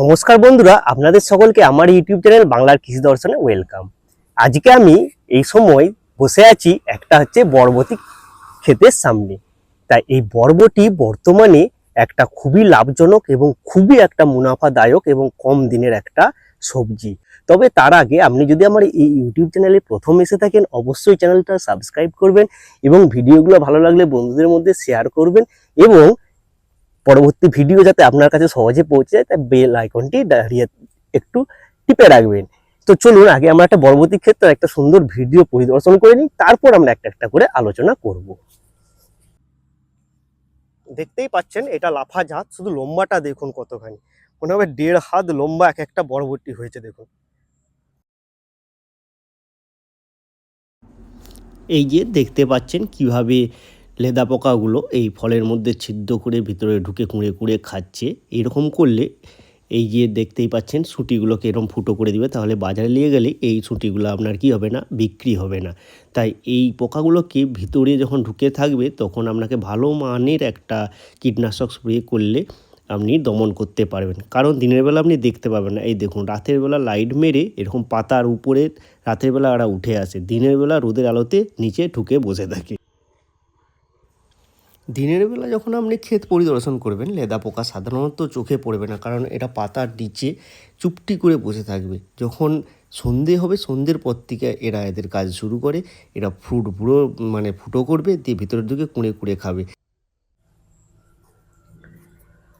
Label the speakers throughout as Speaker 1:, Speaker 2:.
Speaker 1: নমস্কার বন্ধুরা, আপনাদের সকলকে আমার ইউটিউব চ্যানেল বাংলার কৃষি দর্শনে ওয়েলকাম। আজকে আমি এই সময় বসে আছি, একটা হচ্ছে বরবটি ক্ষেতের সামনে। তাই এই বরবটি বর্তমানে একটা খুবই লাভজনক এবং খুবই একটা মুনাফাদায়ক এবং কম দিনের একটা সবজি। তবে তার আগে আপনি যদি আমার এই ইউটিউব চ্যানেলে প্রথম এসে থাকেন, অবশ্যই চ্যানেলটা সাবস্ক্রাইব করবেন এবং ভিডিওগুলো ভালো লাগলে বন্ধুদের মধ্যে শেয়ার করবেন এবং পরবর্তী ভিডিও যাতে আপনার কাছে সহজে পৌঁছে যায়, তাই বেল আইকনটি দাঁড়িয়ে একটু টিপে রাখবেন। তো চলুন, আগে আমরা একটা পরবর্তী ক্ষেত্রে, একটা সুন্দর ভিডিও পরিদর্শন করে নিই, তারপর আমরা একটা একটা করে আলোচনা করব। দেখতেই পাচ্ছেন, এটা লাফা জাত শুধু লম্বাটা দেখুন কতখানি। মনে হবে দেড় হাত লম্বা এক একটা বরবটি হয়েছে, দেখুন। এই যে দেখতে পাচ্ছেন কীভাবে লেদা পোকাগুলো এই ফলের মধ্যে ছিদ্র করে ভিতরে ঢুকে কুঁড়ে কুঁড়ে খাচ্ছে। এরকম করলে এই যে দেখতেই পাচ্ছেন সুটিগুলোকে এরকম ফুটো করে দিবে, তাহলে বাজারে নিয়ে গেলে এই সুটিগুলো আপনার কি হবে না, বিক্রি হবে না। তাই এই পোকাগুলোকে ভিতরে যখন ঢুকে থাকবে, তখন আপনাকে ভালো মানের একটা কীটনাশক স্প্রে করলে আপনি দমন করতে পারবেন। কারণ দিনের বেলা আপনি দেখতে পাবেন না। এই দেখুন, রাতের বেলা লাইট মেরে এরকম পাতার উপরে রাতের বেলা ওরা উঠে আসে। দিনের বেলা রোদের আলোতে নিচে ঢুকে বসে থাকে। দিনের বেলা যখন আপনি ক্ষেত পরিদর্শন করবেন, লেদা পোকা সাধারণত চোখে পড়বে না, কারণ এটা পাতার নিচে চুপটি করে বসে থাকবে। যখন সন্ধে হবে, সন্ধ্যের পর থেকে এরা এদের কাজ শুরু করে, এরা ফ্রুট পুরো মানে ফুটো করবে, দিয়ে ভিতরের দিকে কুঁড়ে কুঁড়ে খাবে।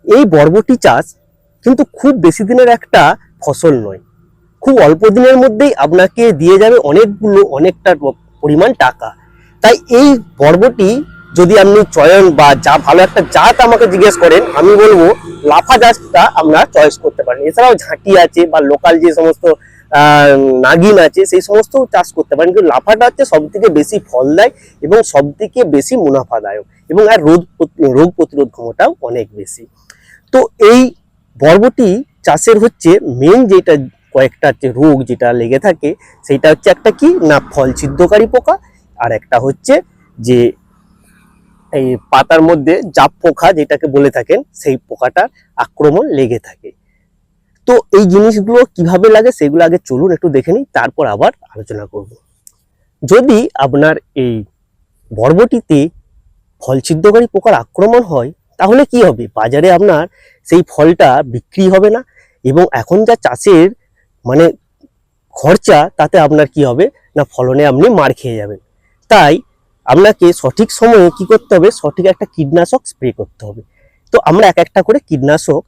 Speaker 1: এই বরবটি চাষ কিন্তু খুব বেশি দিনের একটা ফসল নয়। খুব অল্প দিনের মধ্যেই আপনাকে দিয়ে যাবে অনেকগুলো, অনেকটা পরিমাণ টাকা। তাই এই বরবটি যদি আপনি চয়ন বা যা ভালো একটা জাত আমাকে জিজ্ঞেস করেন, আমি বলব লাফা জাতটা আপনারা চয়েস করতে পারেন। এছাড়াও ঝাঁটি আছে বা লোকাল যে সমস্ত নাগিন আছে, সেই সমস্ত চাষ করতে পারেন। কিন্তু লাফাটা হচ্ছে সব থেকে বেশি ফল দেয় এবং সব থেকে বেশি মুনাফাদায়ক এবং আর রোগ রোগ প্রতিরোধ ক্ষমতাও অনেক বেশি। তো এই বরবটি চাষের হচ্ছে মেন যেটা কয়েকটা হচ্ছে রোগ যেটা লেগে থাকে, সেটা হচ্ছে একটা কি? না ফল ছিদ্রকারী পোকা, আর একটা হচ্ছে যে এই পাতার মধ্যে জাপ পোকা যেটাকে বলে থাকেন, সেই পোকাটার আক্রমণ লেগে থাকে। তো এই জিনিসগুলো কীভাবে লাগে সেগুলো আগে চলুন একটু দেখে নিই, তারপর আবার আলোচনা করব। যদি আপনার এই বরবটিতে ফল ছিদ্রকারী পোকার আক্রমণ হয়, তাহলে কি হবে? বাজারে আপনার সেই ফলটা বিক্রি হবে না এবং এখন যা চাষের মানে খরচা, তাতে আপনার কি হবে? না, ফলনে আপনি মার খেয়ে যাবেন। তাই আপনাকে সঠিক সময়ে কি করতে হবে? সঠিক একটা কীটনাশক স্প্রে করতে হবে। তো আমরা এক একটা করে কীটনাশক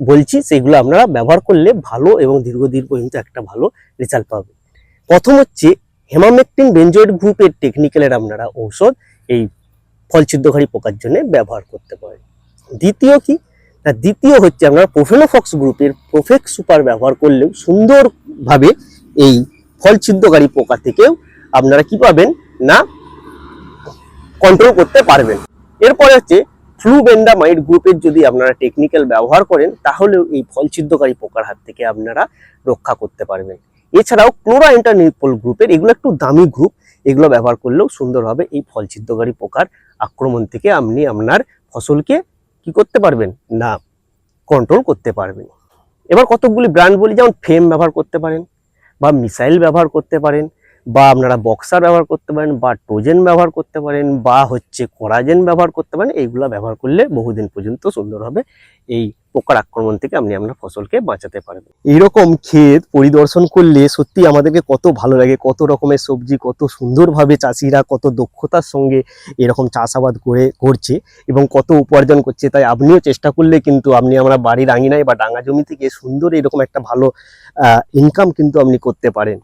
Speaker 1: বলছি, সেগুলো আপনারা ব্যবহার করলে ভালো এবং দীর্ঘদিন পর্যন্ত একটা ভালো রেজাল্ট পাবে। প্রথম হচ্ছে হেমামেকটিন বেঞ্জয়েড গ্রুপের টেকনিক্যালের আপনারা ঔষধ এই ফল ছিদ্রকারী পোকার জন্য ব্যবহার করতে পারেন। দ্বিতীয় কি? না দ্বিতীয় হচ্ছে আপনারা প্রোফেনোফক্স গ্রুপের প্রোফেক্স সুপার ব্যবহার করলেও সুন্দরভাবে এই ফল ছিদ্রকারী পোকা থেকেও আপনারা কি পাবেন? না কন্ট্রোল করতে পারবেন। এরপরে হচ্ছে ফ্লুবেন্ডামাইড গ্রুপের যদি আপনারা টেকনিক্যাল ব্যবহার করেন, তাহলেও এই ফল ছিদ্রকারী পোকার হাত থেকে আপনারা রক্ষা করতে পারবেন। এছাড়াও ক্লোরা ইন্টারনিপল গ্রুপের এগুলো একটু দামি গ্রুপ এগুলো ব্যবহার করলেও সুন্দরভাবে এই ফল ছিদ্রকারী পোকার আক্রমণ থেকে আপনি আপনার ফসলকে কি করতে পারবেন? না কন্ট্রোল করতে পারবেন। এবার কতকগুলি ব্র্যান্ড বলি, যেমন ফেম ব্যবহার করতে পারেন বা মিসাইল ব্যবহার করতে পারেন। বা আপনারা বক্সার ব্যবহার করতে পারেন, বা টোজেন ব্যবহার করতে পারেন, বা হচ্ছে কোরাজেন ব্যবহার করতে পারেন, এইগুলো ব্যবহার করলে বহুদিন পর্যন্ত সুন্দরভাবে এই পোকার আক্রমণ থেকে আপনি আপনার ফসলকে বাঁচাতে পারবেন। এইরকম ক্ষেত পরিদর্শন করলে সত্যি আমাদেরকে কত ভালো লাগে, কত রকমের সবজি, কত সুন্দরভাবে চাষিরা কত দক্ষতার সঙ্গে এরকম চাষাবাদ করে করছে এবং কত উপার্জন করছে। তাই আপনিও চেষ্টা করলে কিন্তু আপনি আমরা বাড়ির আঙিনায় বা ডাঙা জমি থেকে সুন্দর এরকম একটা ভালো ইনকাম কিন্তু আপনি করতে পারেন।